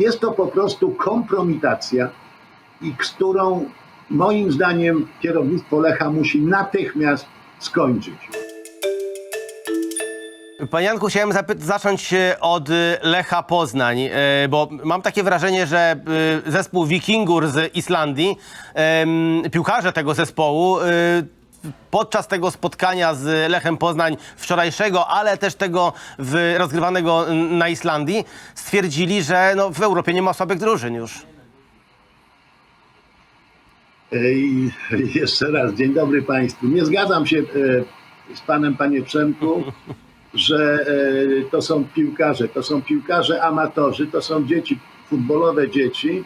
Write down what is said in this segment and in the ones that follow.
Jest to po prostu kompromitacja, i którą moim zdaniem kierownictwo Lecha musi natychmiast skończyć. Panie Janku, chciałem zacząć e, od e, Lecha Poznań, e, bo mam takie wrażenie, że zespół Wikingur z Islandii, piłkarze tego zespołu, podczas tego spotkania z Lechem Poznań wczorajszego, ale też tego w, rozgrywanego na Islandii, stwierdzili, że no, w Europie nie ma słabych drużyn już. I jeszcze raz, dzień dobry Państwu. Nie zgadzam się e, z Panem, Panie Przemku, że e, to są piłkarze, to są piłkarze amatorzy, to są dzieci, futbolowe dzieci,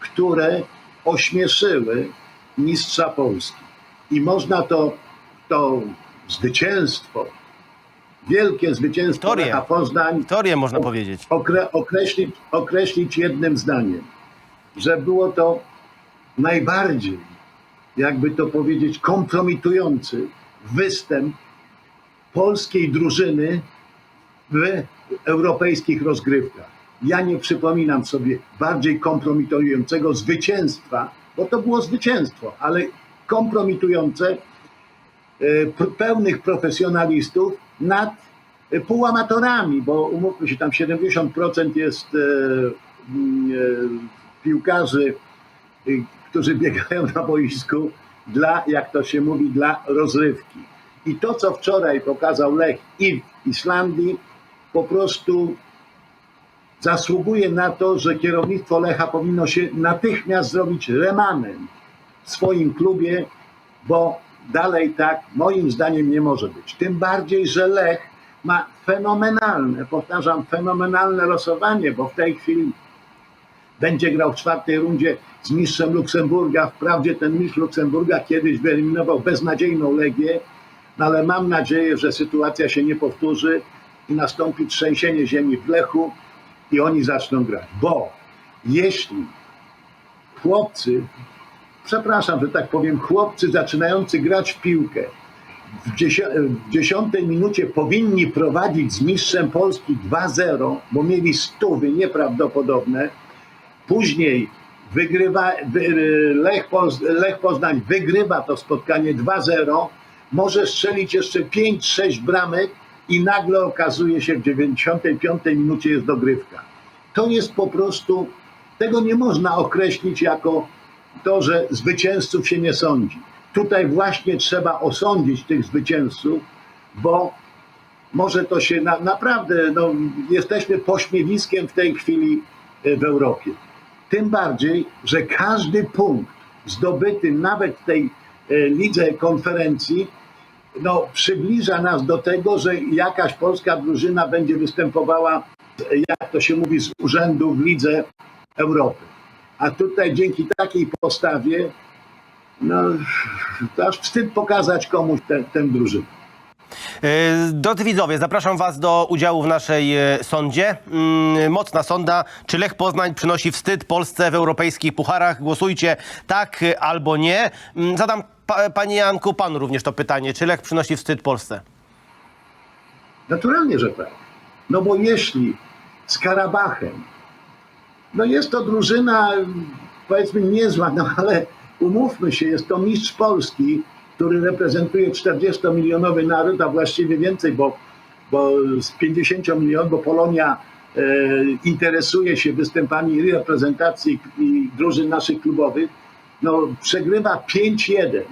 które ośmieszyły mistrza Polski. I można to, to zwycięstwo, wielkie zwycięstwo. Lecha Poznań można powiedzieć. okre, określić, określić jednym zdaniem, że było to najbardziej, jakby to powiedzieć, kompromitujący występ polskiej drużyny w europejskich rozgrywkach. Ja nie przypominam sobie bardziej kompromitującego zwycięstwa, bo to było zwycięstwo, ale kompromitujące e, pełnych profesjonalistów nad e, półamatorami, bo umówmy się, tam 70% jest e, mm, piłkarzy, którzy biegają na boisku dla, jak to się mówi, dla rozrywki. I to, co wczoraj pokazał Lech i w Islandii, po prostu zasługuje na to, że kierownictwo Lecha powinno się natychmiast zrobić remanent swoim klubie, bo dalej tak moim zdaniem nie może być. Tym bardziej, że Lech ma fenomenalne, powtarzam, fenomenalne losowanie, bo w tej chwili będzie grał w czwartej rundzie z mistrzem Luksemburga. Wprawdzie ten mistrz Luksemburga kiedyś wyeliminował beznadziejną Legię, no ale mam nadzieję, że sytuacja się nie powtórzy i nastąpi trzęsienie ziemi w Lechu i oni zaczną grać. Bo jeśli chłopcy, przepraszam, że tak powiem, chłopcy zaczynający grać w piłkę w, dziesią- w dziesiątej minucie powinni prowadzić z mistrzem Polski 2-0, bo mieli stówy nieprawdopodobne. Później wygrywa, wy, Lech, Poz, Lech Poznań wygrywa to spotkanie 2-0, może strzelić jeszcze 5-6 bramek i nagle okazuje się w 95 minucie jest dogrywka. To jest po prostu, tego nie można określić jako to, że zwycięzców się nie sądzi. Tutaj właśnie trzeba osądzić tych zwycięzców, bo może to się na, naprawdę, no, jesteśmy pośmiewiskiem w tej chwili e, w Europie. Tym bardziej, że każdy punkt zdobyty nawet w tej e, lidze konferencji no, przybliża nas do tego, że jakaś polska drużyna będzie występowała, e, jak to się mówi, z urzędu w lidze Europy. A tutaj dzięki takiej postawie, no, to aż wstyd pokazać komuś tę tę drużynę. E, Drodzy widzowie, zapraszam Was do udziału w naszej e, sądzie. Mm, Mocna sonda. Czy Lech Poznań przynosi wstyd Polsce w europejskich pucharach? Głosujcie tak e, albo nie. Mm, Zadam pa, Panie Janku Panu również to pytanie. Czy Lech przynosi wstyd Polsce? Naturalnie, że tak. No bo jeśli z Karabachem, no jest to drużyna powiedzmy niezła, no ale umówmy się, jest to mistrz Polski, który reprezentuje 40-milionowy naród, a właściwie więcej, bo, bo z 50 milionów, bo Polonia e, interesuje się występami reprezentacji i drużyn naszych klubowych, no przegrywa 5-1 e,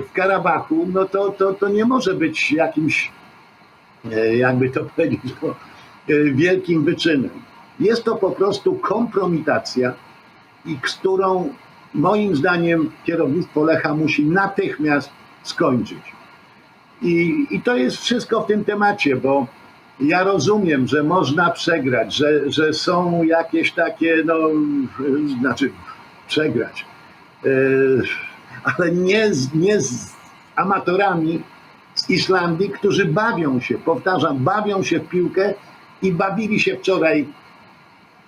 w Karabachu, no to, to, to nie może być jakimś e, jakby to powiedzieć, e, wielkim wyczynem. Jest to po prostu kompromitacja, i którą moim zdaniem kierownictwo Lecha musi natychmiast skończyć. I, I to jest wszystko w tym temacie, bo ja rozumiem, że można przegrać, że, że są jakieś takie, no, znaczy przegrać, e, ale nie z, nie z amatorami z Islandii, którzy bawią się, powtarzam, bawią się w piłkę i bawili się wczoraj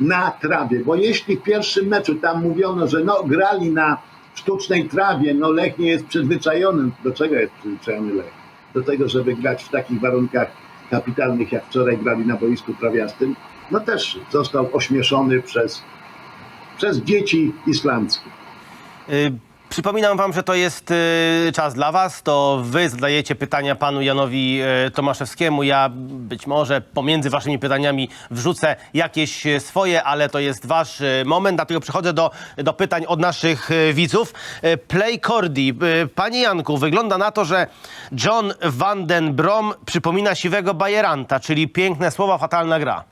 na trawie, bo jeśli w pierwszym meczu tam mówiono, że no grali na sztucznej trawie, no Lech nie jest przyzwyczajony, do czego jest przyzwyczajony Lech? Do tego, żeby grać w takich warunkach kapitalnych, jak wczoraj grali na boisku trawiastym. no też został ośmieszony przez, przez dzieci islandzkie. Y, Przypominam wam, że to jest y, czas dla was. To wy zadajecie pytania panu Janowi y, Tomaszewskiemu. Ja być może pomiędzy waszymi pytaniami wrzucę jakieś y, swoje, ale to jest wasz moment. Dlatego przechodzę do, do pytań od naszych widzów. Play Cordy. Y, Panie Janku, wygląda na to, że John Van den Brom przypomina siwego Bajeranta, czyli piękne słowa, fatalna gra.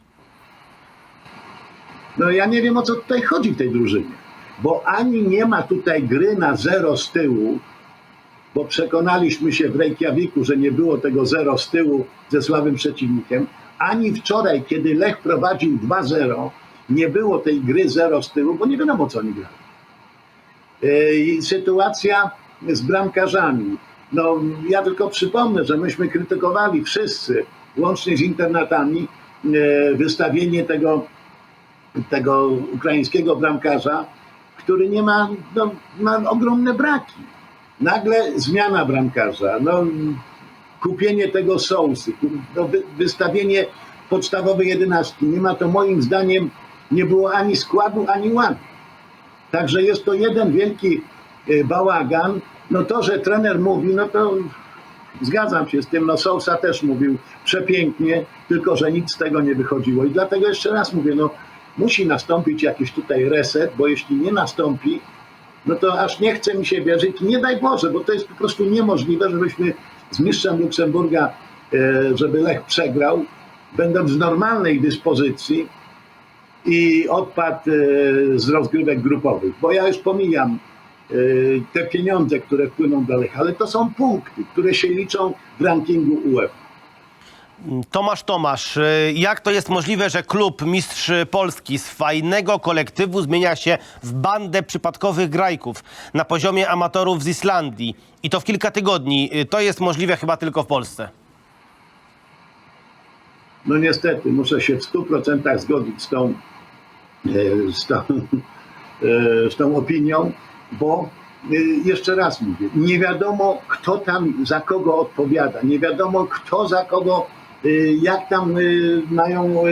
No ja nie wiem o co tutaj chodzi w tej drużynie, bo ani nie ma tutaj gry na zero z tyłu, bo przekonaliśmy się w Reykjaviku, że nie było tego zero z tyłu ze słabym przeciwnikiem, ani wczoraj, kiedy Lech prowadził 2-0, nie było tej gry zero z tyłu, bo nie wiadomo co oni grali. Yy, Sytuacja z bramkarzami. No, ja tylko przypomnę, że myśmy krytykowali wszyscy, łącznie z internatami, yy, wystawienie tego tego ukraińskiego bramkarza, który nie ma, no, ma ogromne braki. Nagle zmiana bramkarza, no, kupienie tego sousy, no, wy, wystawienie podstawowej jedenastki. Nie ma to moim zdaniem, nie było ani składu, ani ładu. Także jest to jeden wielki e, bałagan. No to, że trener mówi, no to zgadzam się z tym. No Sousa też mówił przepięknie, tylko że nic z tego nie wychodziło. I dlatego jeszcze raz mówię, no musi nastąpić jakiś tutaj reset, bo jeśli nie nastąpi, no to aż nie chce mi się wierzyć. Nie daj Boże, bo to jest po prostu niemożliwe, żebyśmy z mistrzem Luksemburga, e, żeby Lech przegrał, będąc w normalnej dyspozycji i odpadł e, z rozgrywek grupowych. Bo ja już pomijam e, te pieniądze, które wpłyną do Lecha, ale to są punkty, które się liczą w rankingu UEFA. Tomasz Tomasz, y, jak to jest możliwe, że klub Mistrz Polski z fajnego kolektywu zmienia się w bandę przypadkowych grajków na poziomie amatorów z Islandii i to w kilka tygodni? Y, To jest możliwe chyba tylko w Polsce. No niestety, muszę się w 100% zgodzić z tą, e, z tą, e, z tą opinią, bo e, jeszcze raz mówię, nie wiadomo kto tam za kogo odpowiada, nie wiadomo kto za kogo, jak tam e, mają, e,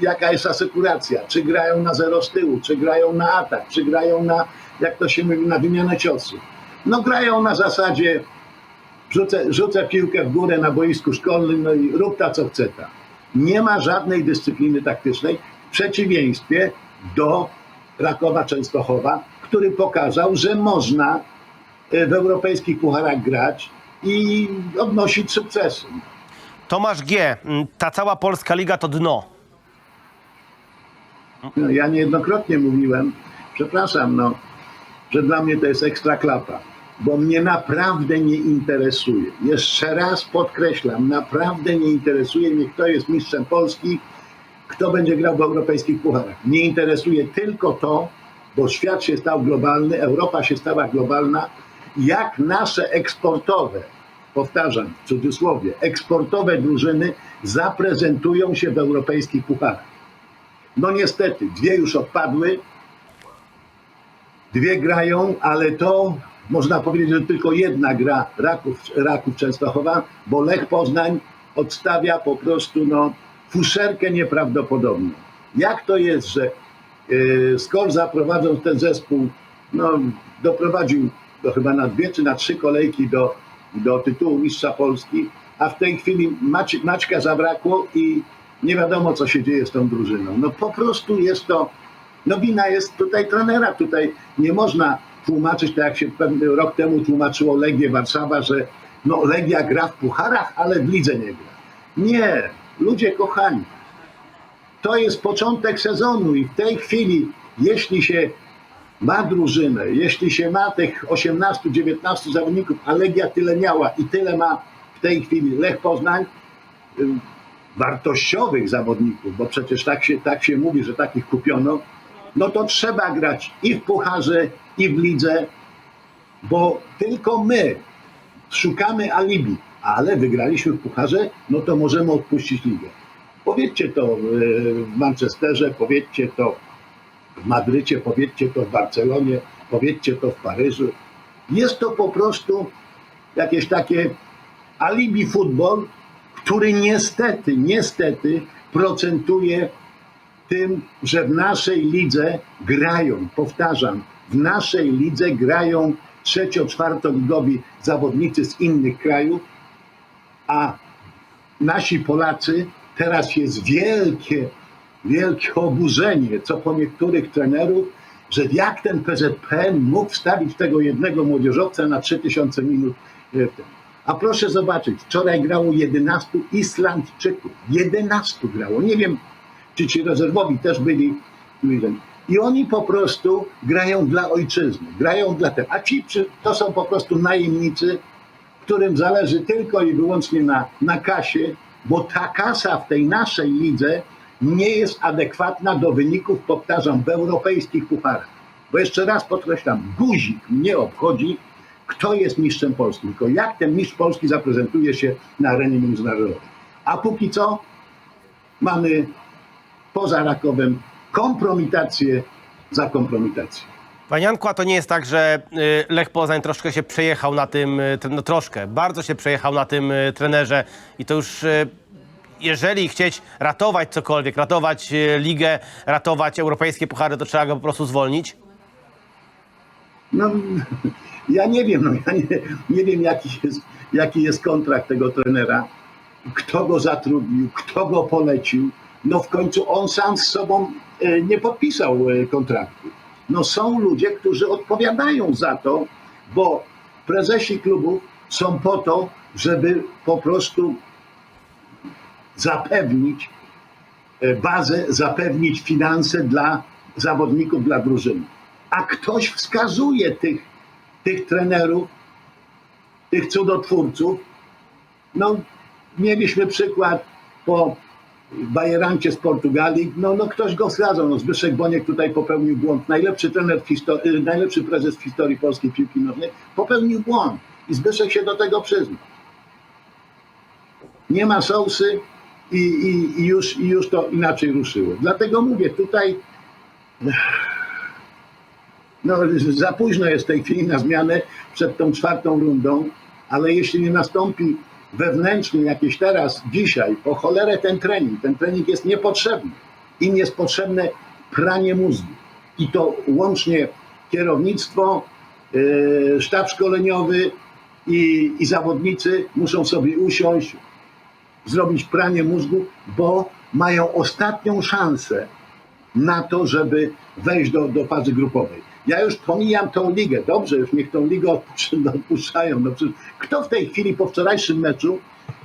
jaka jest asekuracja, czy grają na zero z tyłu, czy grają na atak, czy grają na, jak to się mówi, na wymianę ciosów. No grają na zasadzie rzucę, rzucę piłkę w górę na boisku szkolnym, no i rób ta co chce ta. Nie ma żadnej dyscypliny taktycznej, w przeciwieństwie do Rakowa Częstochowa, który pokazał, że można w europejskich pucharach grać i odnosić sukcesy. Tomasz G., mm, ta cała polska liga to dno. No, ja niejednokrotnie mówiłem, przepraszam, no, że dla mnie to jest ekstra klapa, bo mnie naprawdę nie interesuje. Jeszcze raz podkreślam, naprawdę nie interesuje mnie, kto jest mistrzem Polski, kto będzie grał w europejskich pucharach. Mnie interesuje tylko to, bo świat się stał globalny, Europa się stała globalna, jak nasze eksportowe, powtarzam w cudzysłowie, eksportowe drużyny zaprezentują się w europejskich pucharach. No niestety, dwie już odpadły, dwie grają, ale to można powiedzieć, że tylko jedna gra Raków, Raków Częstochowa, bo Lech Poznań odstawia po prostu no, fuszerkę nieprawdopodobną. Jak to jest, że yy, Skor zaprowadząc ten zespół, no, doprowadził do chyba na dwie czy na trzy kolejki do, do tytułu mistrza Polski, a w tej chwili Maci, Maćka zabrakło i nie wiadomo, co się dzieje z tą drużyną. No po prostu jest to, no wina jest tutaj trenera, tutaj nie można tłumaczyć, tak jak się pewien rok temu tłumaczyło Legię Warszawa, że no Legia gra w pucharach, ale w lidze nie gra. Nie, ludzie kochani, to jest początek sezonu i w tej chwili, jeśli się ma drużynę, jeśli się ma tych 18-19 zawodników, a Legia tyle miała i tyle ma w tej chwili Lech Poznań, wartościowych zawodników, bo przecież tak się, tak się mówi, że takich kupiono, no to trzeba grać i w pucharze, i w lidze, bo tylko my szukamy alibi, ale wygraliśmy w pucharze, no to możemy odpuścić ligę. Powiedzcie to yy, w Manchesterze, powiedzcie to w Madrycie, powiedzcie to w Barcelonie, powiedzcie to w Paryżu. Jest to po prostu jakieś takie alibi futbol, który niestety, niestety procentuje tym, że w naszej lidze grają, powtarzam, w naszej lidze grają trzecio-czwartoligowi zawodnicy z innych krajów, a nasi Polacy, teraz jest wielkie, wielkie oburzenie, co po niektórych trenerów, że jak ten PZPN mógł wstawić tego jednego młodzieżowca na 3000 minut. e. A proszę zobaczyć, wczoraj grało 11 Islandczyków. 11 grało. Nie wiem, czy ci rezerwowi też byli. I oni po prostu grają dla ojczyzny, grają dla tego. A ci to są po prostu najemnicy, którym zależy tylko i wyłącznie na, na kasie, bo ta kasa w tej naszej lidze nie jest adekwatna do wyników, powtarzam, w europejskich pucharach. Bo jeszcze raz podkreślam, guzik mnie obchodzi, kto jest mistrzem Polski, tylko jak ten mistrz Polski zaprezentuje się na arenie międzynarodowej. A póki co mamy poza Rakowem kompromitację za kompromitację. Panie Janku, a to nie jest tak, że y, Lech Poznań troszkę się przejechał na tym, y, no troszkę, bardzo się przejechał na tym y, trenerze i to już, jeżeli chcieć ratować cokolwiek, ratować y, ligę, ratować europejskie puchary, to trzeba go po prostu zwolnić? No, ja nie wiem, no, ja nie, nie wiem jaki jest, jaki jest kontrakt tego trenera, kto go zatrudnił, kto go polecił. No w końcu on sam z sobą e, nie podpisał e, kontraktu. No są ludzie, którzy odpowiadają za to, bo prezesi klubów są po to, żeby po prostu zapewnić e, bazę, zapewnić finanse dla zawodników, dla drużyny. A ktoś wskazuje tych, tych trenerów, tych cudotwórców. No, mieliśmy przykład po Bajerancie z Portugalii. No, no ktoś go wskazał. No, Zbyszek Boniek tutaj popełnił błąd. Najlepszy trener w historii, najlepszy prezes w historii polskiej piłki nożnej popełnił błąd. I Zbyszek się do tego przyznał. Nie ma sousy i, i, i, już, i już to inaczej ruszyło. Dlatego mówię, tutaj no, za późno jest w tej chwili na zmianę przed tą czwartą rundą, ale jeśli nie nastąpi wewnętrznie jakieś teraz, dzisiaj, po cholerę ten trening, ten trening jest niepotrzebny. Im jest potrzebne pranie mózgu. I to łącznie kierownictwo, yy, sztab szkoleniowy i, i zawodnicy muszą sobie usiąść, zrobić pranie mózgu, bo mają ostatnią szansę na to, żeby wejść do, do fazy grupowej. Ja już pomijam tą ligę. Dobrze, już niech tą ligę odpuszcz- odpuszczają. No przecież kto w tej chwili po wczorajszym meczu,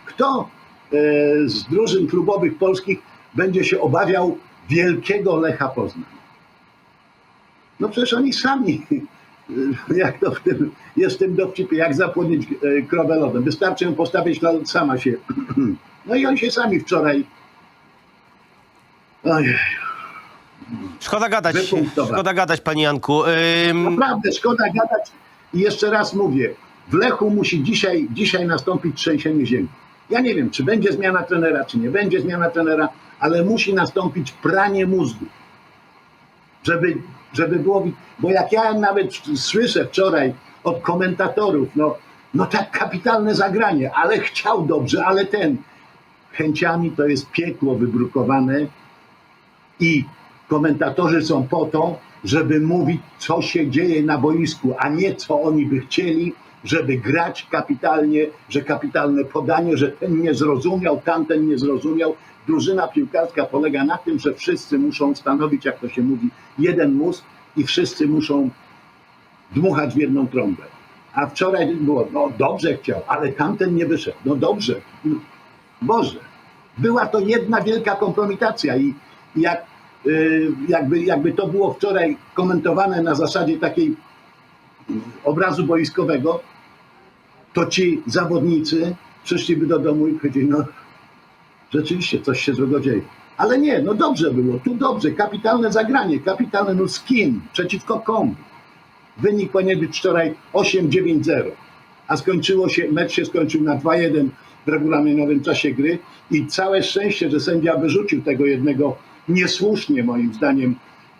kto e, z drużyn klubowych polskich będzie się obawiał wielkiego Lecha Poznań? No przecież oni sami, jak to w tym, jest w tym dowcipie, jak zapłodnić e, krowę lodem. Wystarczy ją postawić, sama się. No i oni się sami wczoraj. Ojej. Szkoda gadać, szkoda gadać, panie Janku. Ym, Naprawdę, szkoda gadać. I jeszcze raz mówię, w Lechu musi dzisiaj, dzisiaj nastąpić trzęsienie ziemi. Ja nie wiem, czy będzie zmiana trenera, czy nie będzie zmiana trenera, ale musi nastąpić pranie mózgu. Żeby, żeby było. Bo jak ja nawet słyszę wczoraj od komentatorów, no, no tak kapitalne zagranie, ale chciał dobrze, ale ten. Chęciami to jest piekło wybrukowane i komentatorzy są po to, żeby mówić, co się dzieje na boisku, a nie co oni by chcieli, żeby grać kapitalnie, że kapitalne podanie, że ten nie zrozumiał, tamten nie zrozumiał. Drużyna piłkarska polega na tym, że wszyscy muszą stanowić, jak to się mówi, jeden mózg i wszyscy muszą dmuchać w jedną trąbę. A wczoraj było, no dobrze chciał, ale tamten nie wyszedł. No dobrze. Boże, była to jedna wielka kompromitacja i jak, y, jakby, jakby to było wczoraj komentowane na zasadzie takiej obrazu boiskowego, to ci zawodnicy przyszliby do domu i powiedzieli, no rzeczywiście coś się złego dzieje. Ale nie, no dobrze było, tu dobrze, kapitalne zagranie, kapitalne, no z kim, przeciwko komu. Wynik powinien być wczoraj 8-9-0, a skończyło się, mecz się skończył na 2-1 w regulaminowym czasie gry i całe szczęście, że sędzia wyrzucił tego jednego niesłusznie moim zdaniem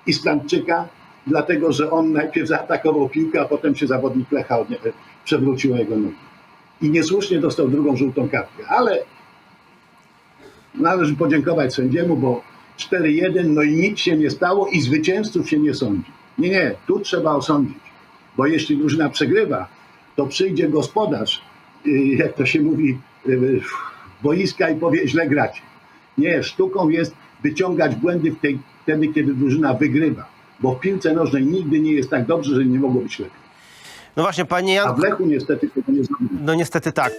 Islandczyka, dlatego że on najpierw zaatakował piłkę, a potem się zawodnik Lecha przewrócił jego nogi. I niesłusznie dostał drugą żółtą kartkę, ale należy podziękować sędziemu, bo 4-1, no i nic się nie stało i zwycięzców się nie sądzi. Nie, nie, tu trzeba osądzić, bo jeśli drużyna przegrywa, to przyjdzie gospodarz, y, jak to się mówi, y, boiska i powie, źle gracie. Nie, sztuką jest wyciągać błędy tej, wtedy, kiedy drużyna wygrywa, bo w piłce nożnej nigdy nie jest tak dobrze, że nie mogło być lepiej. No właśnie, panie A Jan, w Lechu niestety tego nie zrobili. no niestety tak.